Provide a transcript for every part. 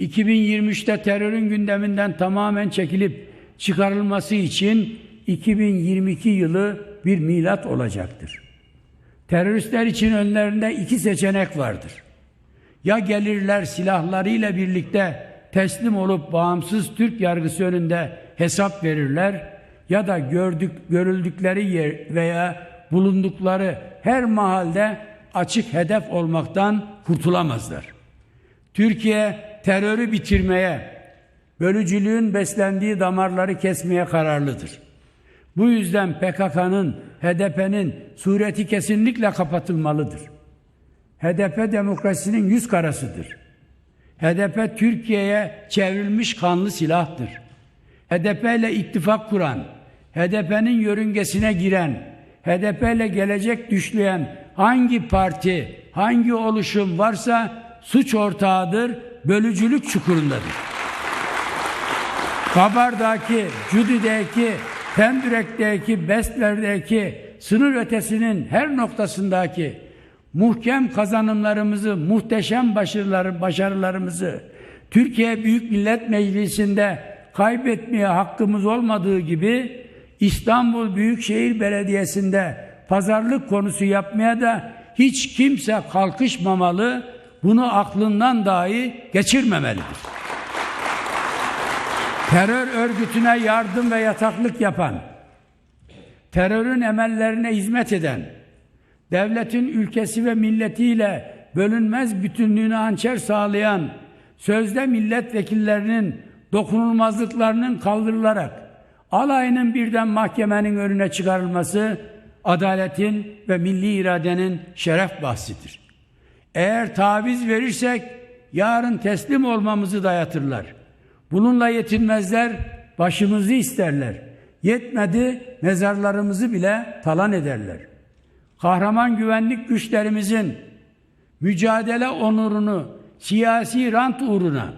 2023'te terörün gündeminden tamamen çekilip çıkarılması için 2022 yılı bir milat olacaktır. Teröristler için önlerinde iki seçenek vardır. Ya gelirler silahlarıyla birlikte teslim olup bağımsız Türk yargısı önünde hesap verirler ya da gördük görüldükleri yer veya bulundukları her mahalde açık hedef olmaktan kurtulamazlar. Türkiye terörü bitirmeye, bölücülüğün beslendiği damarları kesmeye kararlıdır. Bu yüzden PKK'nın, HDP'nin sureti kesinlikle kapatılmalıdır. HDP demokrasinin yüz karasıdır. HDP Türkiye'ye çevrilmiş kanlı silahtır. HDP ile ittifak kuran, HDP'nin yörüngesine giren, HDP ile gelecek düşleyen hangi parti, hangi oluşum varsa suç ortağıdır, bölücülük çukurundadır. Kabardaki, Cudi'deki, Pendürek'teki, Bestler'deki, sınır ötesinin her noktasındaki muhkem kazanımlarımızı, muhteşem başarıları, başarılarımızı Türkiye Büyük Millet Meclisi'nde kaybetmeye hakkımız olmadığı gibi İstanbul Büyükşehir Belediyesi'nde pazarlık konusu yapmaya da hiç kimse kalkışmamalı, bunu aklından dahi geçirmemelidir. Terör örgütüne yardım ve yataklık yapan, terörün emellerine hizmet eden, devletin ülkesi ve milletiyle bölünmez bütünlüğünü hançer sağlayan sözde milletvekillerinin dokunulmazlıklarının kaldırılarak alayının birden mahkemenin önüne çıkarılması adaletin ve milli iradenin şeref bahsidir. Eğer taviz verirsek yarın teslim olmamızı dayatırlar. Bununla yetinmezler, başımızı isterler. Yetmedi mezarlarımızı bile talan ederler. Kahraman güvenlik güçlerimizin mücadele onurunu siyasi rant uğruna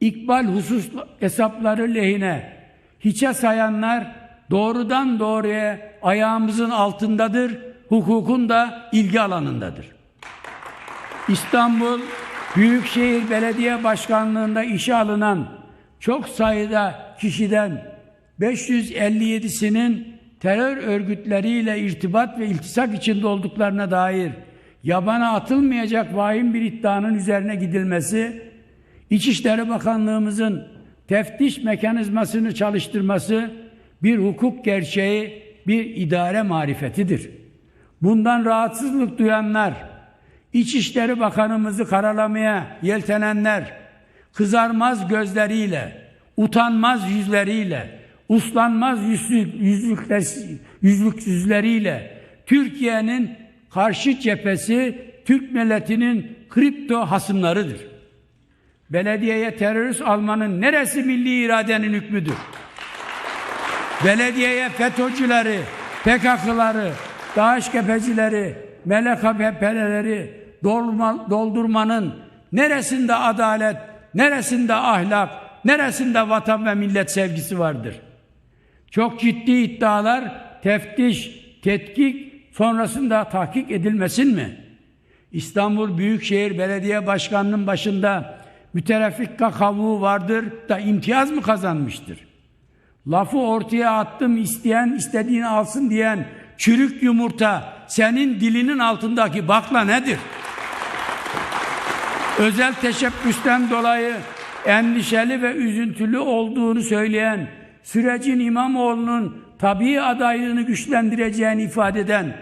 ikbal husus hesapları lehine hiçe sayanlar doğrudan doğruya ayağımızın altındadır, hukukun da ilgi alanındadır. İstanbul Büyükşehir Belediye Başkanlığı'nda işe alınan çok sayıda kişiden 557'sinin terör örgütleriyle irtibat ve iltisak içinde olduklarına dair yabana atılmayacak vahim bir iddianın üzerine gidilmesi, İçişleri Bakanlığımızın teftiş mekanizmasını çalıştırması bir hukuk gerçeği, bir idare marifetidir. Bundan rahatsızlık duyanlar, İçişleri Bakanımızı karalamaya yeltenenler, kızarmaz gözleriyle, utanmaz yüzleriyle, uslanmaz yüzlük, yüzlükler, yüzlüksüzleriyle Türkiye'nin karşı cephesi Türk milletinin kripto hasımlarıdır. Belediyeye terörist almanın neresi milli iradenin hükmüdür? Belediyeye FETÖ'cüleri, PKK'ları, DAEŞ MLKP'leri doldurmanın neresinde adalet, neresinde ahlak, neresinde vatan ve millet sevgisi vardır? Çok ciddi iddialar teftiş, tetkik sonrasında tahkik edilmesin mi? İstanbul Büyükşehir Belediye Başkanı'nın başında mütereffikka kavuğu vardır da imtiyaz mı kazanmıştır? Lafı ortaya attım isteyen istediğini alsın diyen çürük yumurta senin dilinin altındaki bakla nedir? Özel teşebbüsten dolayı endişeli ve üzüntülü olduğunu söyleyen sürecin İmamoğlu'nun tabii adaylığını güçlendireceğini ifade eden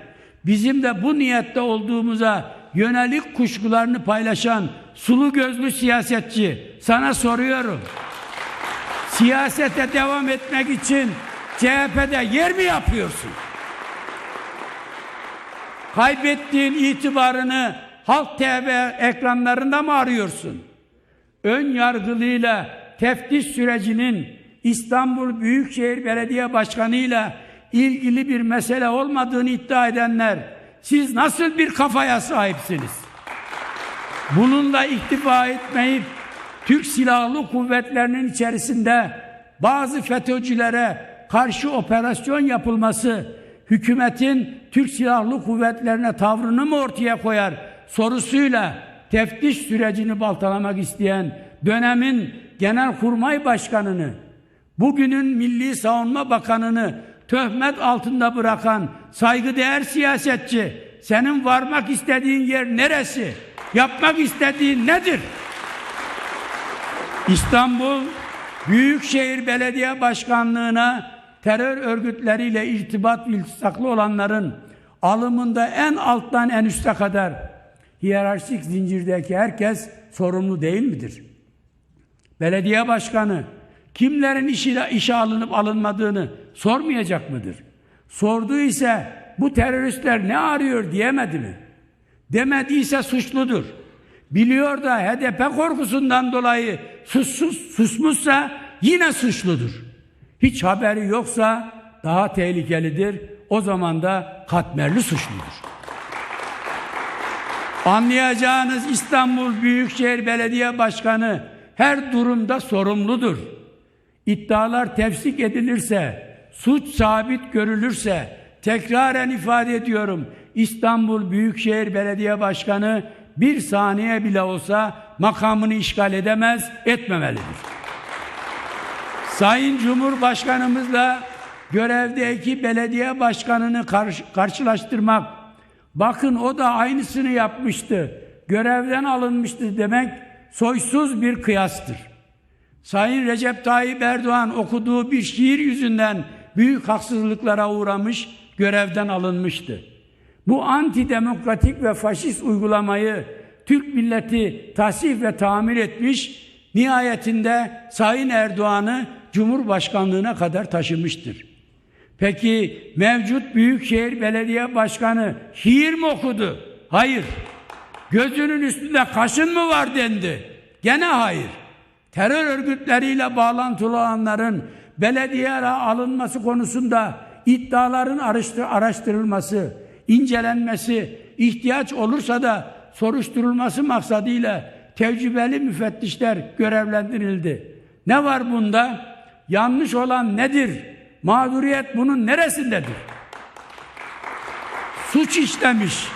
bizim de bu niyette olduğumuza yönelik kuşkularını paylaşan sulu gözlü siyasetçi sana soruyorum. Siyasete devam etmek için CHP'de yer mi yapıyorsun? Kaybettiğin itibarını Halk TV ekranlarında mı arıyorsun? Ön yargılıyla teftiş sürecinin İstanbul Büyükşehir Belediye Başkanı ile ilgili bir mesele olmadığını iddia edenler siz nasıl bir kafaya sahipsiniz? Bununla iktifa etmeyip Türk Silahlı Kuvvetlerinin içerisinde bazı FETÖ'cülere karşı operasyon yapılması hükümetin Türk Silahlı Kuvvetlerine tavrını mı ortaya koyar sorusuyla teftiş sürecini baltalamak isteyen dönemin genelkurmay başkanını, bugünün Milli Savunma Bakanını töhmet altında bırakan saygıdeğer siyasetçi, senin varmak istediğin yer neresi? Yapmak istediğin nedir? İstanbul Büyükşehir Belediye Başkanlığı'na terör örgütleriyle irtibat iltisaklı olanların alımında en alttan en üste kadar hiyerarşik zincirdeki herkes sorumlu değil midir? Belediye başkanı kimlerin işe, işe alınıp alınmadığını sormayacak mıdır? Sorduğu ise bu teröristler ne arıyor diyemedi mi? Demediyse suçludur. Biliyor da HDP korkusundan dolayı sussuz, susmuşsa yine suçludur. Hiç haberi yoksa daha tehlikelidir. O zaman da katmerli suçludur. Anlayacağınız İstanbul Büyükşehir Belediye Başkanı her durumda sorumludur. İddialar tefsik edilirse, suç sabit görülürse, tekraren ifade ediyorum, İstanbul Büyükşehir Belediye Başkanı bir saniye bile olsa makamını işgal edemez, etmemelidir. Sayın Cumhurbaşkanımızla görevdeki belediye başkanını karşı, karşılaştırmak, bakın o da aynısını yapmıştı, görevden alınmıştı demek soysuz bir kıyastır. Sayın Recep Tayyip Erdoğan okuduğu bir şiir yüzünden büyük haksızlıklara uğramış, görevden alınmıştı. Bu antidemokratik ve faşist uygulamayı Türk milleti tasih ve tamir etmiş, nihayetinde Sayın Erdoğan'ı Cumhurbaşkanlığına kadar taşımıştır. Peki mevcut Büyükşehir Belediye Başkanı şiir mi okudu? Hayır. Gözünün üstünde kaşın mı var dendi? Gene hayır. Terör örgütleriyle bağlantılı olanların belediyeye alınması konusunda iddiaların araştırılması, incelenmesi, ihtiyaç olursa da soruşturulması maksadıyla tecrübeli müfettişler görevlendirildi. Ne var bunda? Yanlış olan nedir? Mağduriyet bunun neresindedir? Suç işlemiş,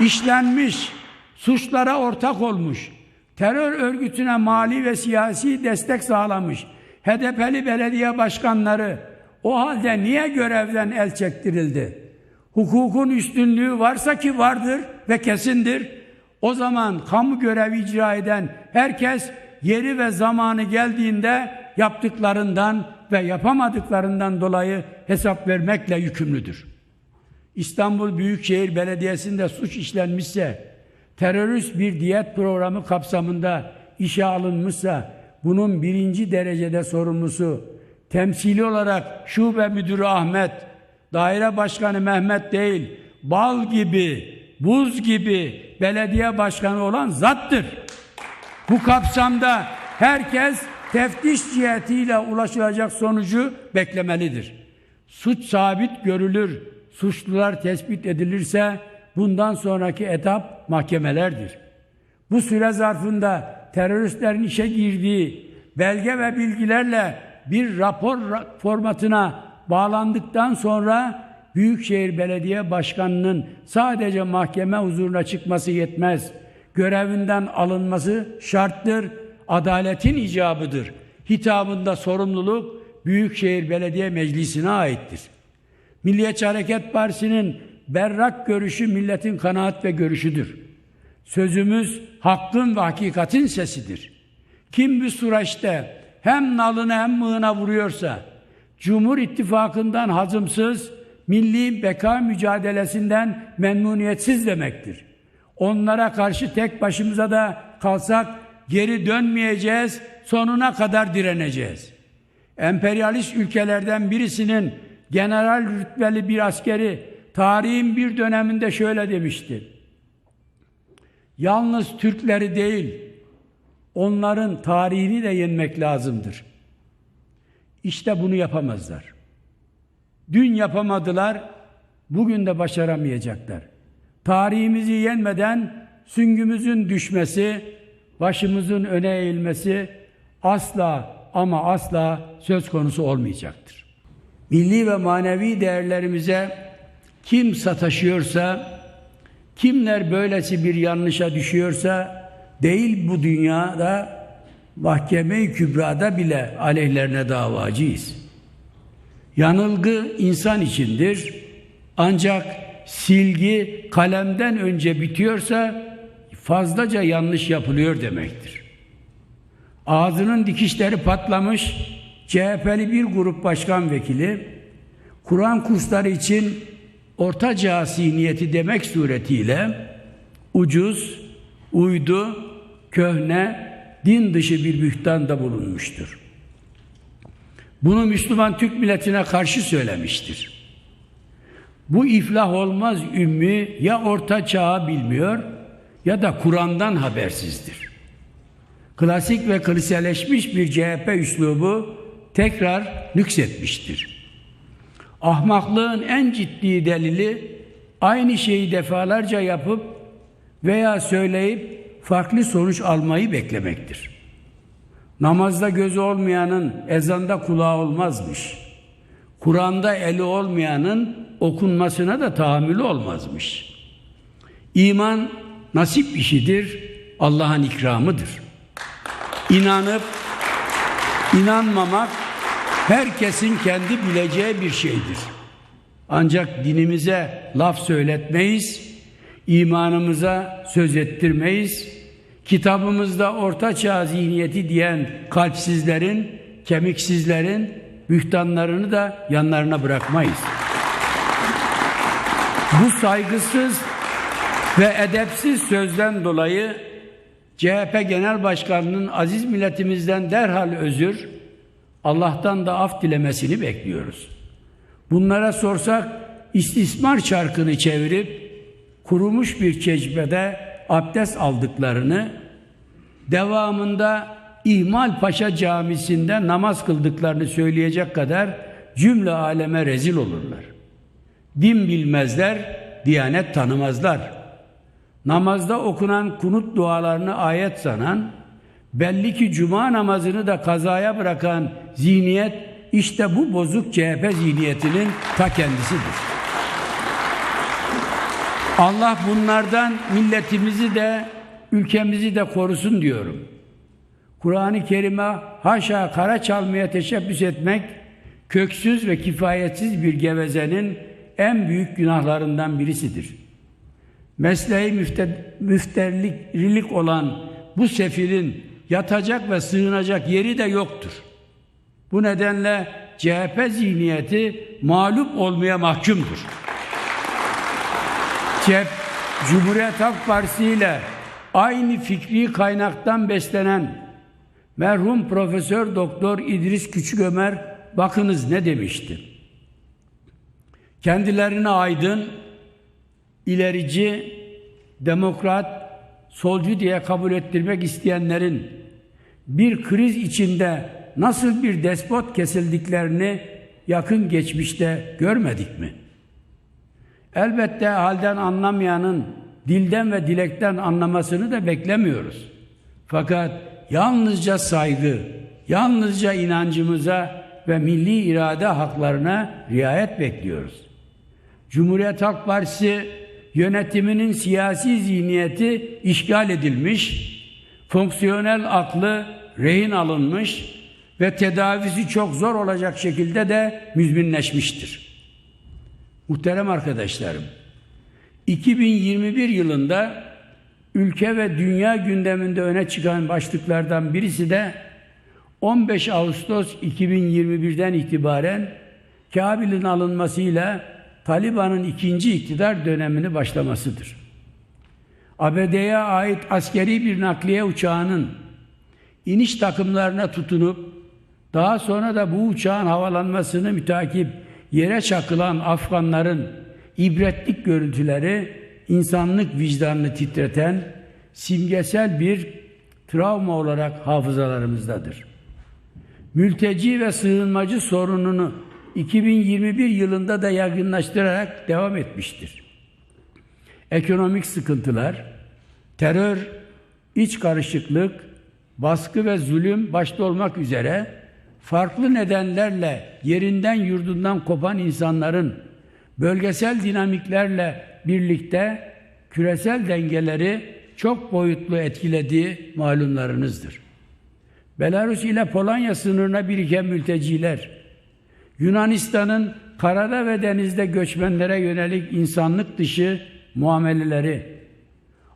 işlenmiş, suçlara ortak olmuş, terör örgütüne mali ve siyasi destek sağlamış, HDP'li belediye başkanları o halde niye görevden el çektirildi? Hukukun üstünlüğü varsa ki vardır ve kesindir. O zaman kamu görevi icra eden herkes yeri ve zamanı geldiğinde yaptıklarından ve yapamadıklarından dolayı hesap vermekle yükümlüdür. İstanbul Büyükşehir Belediyesi'nde suç işlenmişse, terörist bir diyet programı kapsamında işe alınmışsa, bunun birinci derecede sorumlusu, temsili olarak şube müdürü Ahmet, daire başkanı Mehmet değil, bal gibi, buz gibi belediye başkanı olan zattır. Bu kapsamda herkes teftiş cihetiyle ulaşılacak sonucu beklemelidir. Suç sabit görülür, suçlular tespit edilirse bundan sonraki etap mahkemelerdir. Bu süre zarfında teröristlerin işe girdiği belge ve bilgilerle bir rapor formatına bağlandıktan sonra Büyükşehir Belediye Başkanı'nın sadece mahkeme huzuruna çıkması yetmez. Görevinden alınması şarttır, adaletin icabıdır. Hitabında sorumluluk Büyükşehir Belediye Meclisi'ne aittir. Milliyetçi Hareket Partisi'nin berrak görüşü milletin kanaat ve görüşüdür. Sözümüz hakkın ve hakikatin sesidir. Kim bu süreçte hem nalını hem mığına vuruyorsa, Cumhur İttifakı'ndan hazımsız, milli beka mücadelesinden memnuniyetsiz demektir. Onlara karşı tek başımıza da kalsak geri dönmeyeceğiz, sonuna kadar direneceğiz. Emperyalist ülkelerden birisinin general rütbeli bir askeri tarihin bir döneminde şöyle demişti. Yalnız Türkleri değil, onların tarihini de yenmek lazımdır. İşte bunu yapamazlar. Dün yapamadılar, bugün de başaramayacaklar. Tarihimizi yenmeden süngümüzün düşmesi, başımızın öne eğilmesi asla ama asla söz konusu olmayacaktır. Milli ve manevi değerlerimize kim sataşıyorsa, kimler böylesi bir yanlışa düşüyorsa değil bu dünyada Mahkeme-i Kübra'da bile aleyhlerine davacıyız. Yanılgı insan içindir. Ancak silgi kalemden önce bitiyorsa fazlaca yanlış yapılıyor demektir. Ağzının dikişleri patlamış CHP'li bir grup başkan vekili Kur'an kursları için orta çağ niyeti demek suretiyle ucuz, uydu, köhne, din dışı bir bühtanda bulunmuştur. Bunu Müslüman Türk milletine karşı söylemiştir. Bu iflah olmaz ümmi ya orta çağı bilmiyor ya da Kur'an'dan habersizdir. Klasik ve kliseleşmiş bir CHP üslubu tekrar nüksetmiştir. Ahmaklığın en ciddi delili aynı şeyi defalarca yapıp veya söyleyip farklı sonuç almayı beklemektir. Namazda gözü olmayanın ezanda kulağı olmazmış. Kur'an'da eli olmayanın okunmasına da tahammülü olmazmış. İman nasip işidir, Allah'ın ikramıdır. İnanıp inanmamak herkesin kendi bileceği bir şeydir. Ancak dinimize laf söyletmeyiz, imanımıza söz ettirmeyiz. Kitabımızda orta çağ zihniyeti diyen kalpsizlerin, kemiksizlerin bühtanlarını da yanlarına bırakmayız. Bu saygısız ve edepsiz sözden dolayı CHP Genel Başkanı'nın aziz milletimizden derhal özür, Allah'tan da af dilemesini bekliyoruz. Bunlara sorsak istismar çarkını çevirip kurumuş bir çeşmede abdest aldıklarını, devamında İhmal Paşa Camisi'nde namaz kıldıklarını söyleyecek kadar cümle aleme rezil olurlar. Din bilmezler, diyanet tanımazlar. Namazda okunan kunut dualarını ayet sanan, belli ki cuma namazını da kazaya bırakan zihniyet işte bu bozuk CHP zihniyetinin ta kendisidir. Allah bunlardan milletimizi de ülkemizi de korusun diyorum. Kur'an-ı Kerim'e haşa kara çalmaya teşebbüs etmek köksüz ve kifayetsiz bir gevezenin en büyük günahlarından birisidir. Mesleği müfte, müfterlik olan bu sefirin yatacak ve sığınacak yeri de yoktur. Bu nedenle CHP zihniyeti mağlup olmaya mahkumdur. CHP, Cumhuriyet Halk Partisi ile aynı fikri kaynaktan beslenen merhum Profesör Doktor İdris Küçükömer bakınız ne demişti. Kendilerine aydın, ilerici, demokrat, solcu diye kabul ettirmek isteyenlerin bir kriz içinde nasıl bir despot kesildiklerini yakın geçmişte görmedik mi? Elbette halden anlamayanın dilden ve dilekten anlamasını da beklemiyoruz. Fakat yalnızca saygı, yalnızca inancımıza ve milli irade haklarına riayet bekliyoruz. Cumhuriyet Halk Partisi yönetiminin siyasi zihniyeti işgal edilmiş, fonksiyonel aklı rehin alınmış ve tedavisi çok zor olacak şekilde de müzminleşmiştir. Muhterem arkadaşlarım, 2021 yılında ülke ve dünya gündeminde öne çıkan başlıklardan birisi de 15 Ağustos 2021'den itibaren Kabil'in alınmasıyla Taliban'ın ikinci iktidar dönemini başlamasıdır. ABD'ye ait askeri bir nakliye uçağının iniş takımlarına tutunup daha sonra da bu uçağın havalanmasını mütakip yere çakılan Afganların ibretlik görüntüleri insanlık vicdanını titreten simgesel bir travma olarak hafızalarımızdadır. Mülteci ve sığınmacı sorununu 2021 yılında da yaygınlaştırarak devam etmiştir. Ekonomik sıkıntılar, terör, iç karışıklık, baskı ve zulüm başta olmak üzere farklı nedenlerle yerinden yurdundan kopan insanların bölgesel dinamiklerle birlikte küresel dengeleri çok boyutlu etkilediği malumlarınızdır. Belarus ile Polonya sınırına biriken mülteciler, Yunanistan'ın karada ve denizde göçmenlere yönelik insanlık dışı muameleleri,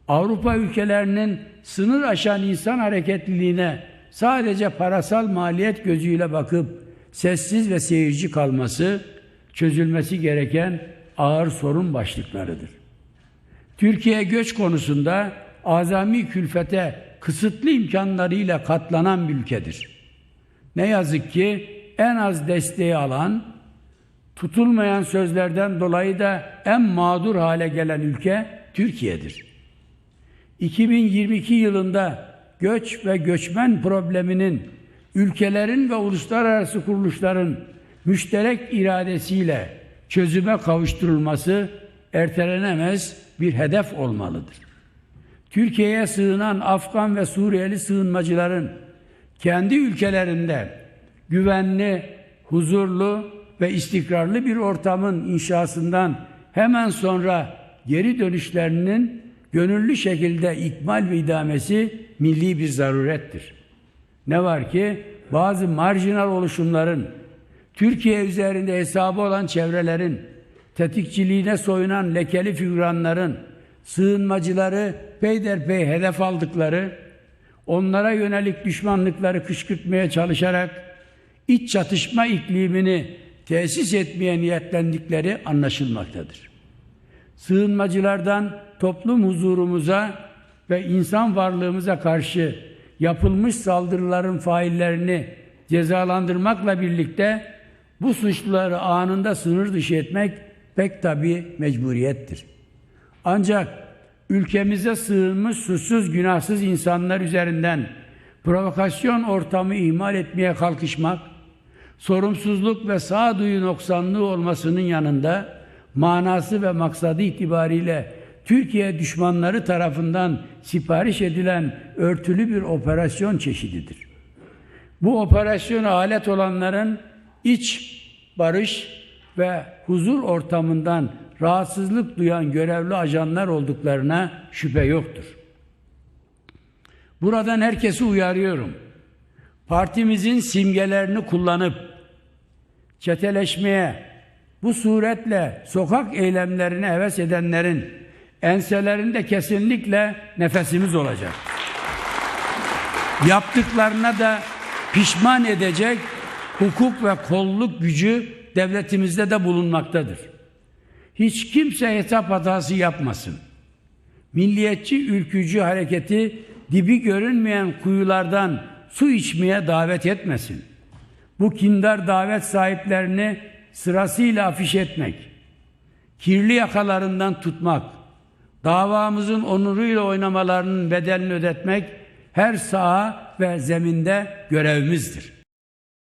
Avrupa ülkelerinin sınır aşan insan hareketliliğine sadece parasal maliyet gözüyle bakıp sessiz ve seyirci kalması çözülmesi gereken ağır sorun başlıklarıdır. Türkiye göç konusunda azami külfete kısıtlı imkanlarıyla katlanan bir ülkedir. Ne yazık ki en az desteği alan, tutulmayan sözlerden dolayı da en mağdur hale gelen ülke Türkiye'dir. 2022 yılında göç ve göçmen probleminin ülkelerin ve uluslararası kuruluşların müşterek iradesiyle çözüme kavuşturulması ertelenemez bir hedef olmalıdır. Türkiye'ye sığınan Afgan ve Suriyeli sığınmacıların kendi ülkelerinde güvenli, huzurlu ve istikrarlı bir ortamın inşasından hemen sonra geri dönüşlerinin gönüllü şekilde ikmal ve idamesi milli bir zarurettir. Ne var ki bazı marjinal oluşumların Türkiye üzerinde hesabı olan çevrelerin tetikçiliğine soyunan lekeli figüranların sığınmacıları peyderpey hedef aldıkları, onlara yönelik düşmanlıkları kışkırtmaya çalışarak iç çatışma iklimini tesis etmeye niyetlendikleri anlaşılmaktadır. Sığınmacılardan toplum huzurumuza ve insan varlığımıza karşı yapılmış saldırıların faillerini cezalandırmakla birlikte bu suçluları anında sınır dışı etmek pek tabi mecburiyettir. Ancak ülkemize sığınmış suçsuz günahsız insanlar üzerinden provokasyon ortamı ihmal etmeye kalkışmak, sorumsuzluk ve sağduyu noksanlığı olmasının yanında manası ve maksadı itibariyle Türkiye düşmanları tarafından sipariş edilen örtülü bir operasyon çeşididir. Bu operasyona alet olanların iç barış ve huzur ortamından rahatsızlık duyan görevli ajanlar olduklarına şüphe yoktur. Buradan herkesi uyarıyorum. Partimizin simgelerini kullanıp çeteleşmeye, bu suretle sokak eylemlerine heves edenlerin enselerinde kesinlikle nefesimiz olacak. Yaptıklarına da pişman edecek hukuk ve kolluk gücü devletimizde de bulunmaktadır. Hiç kimse hesap hatası yapmasın. Milliyetçi ülkücü hareketi dibi görünmeyen kuyulardan su içmeye davet etmesin. Bu kindar davet sahiplerini sırasıyla afiş etmek, kirli yakalarından tutmak, davamızın onuruyla oynamalarının bedelini ödetmek her saha ve zeminde görevimizdir.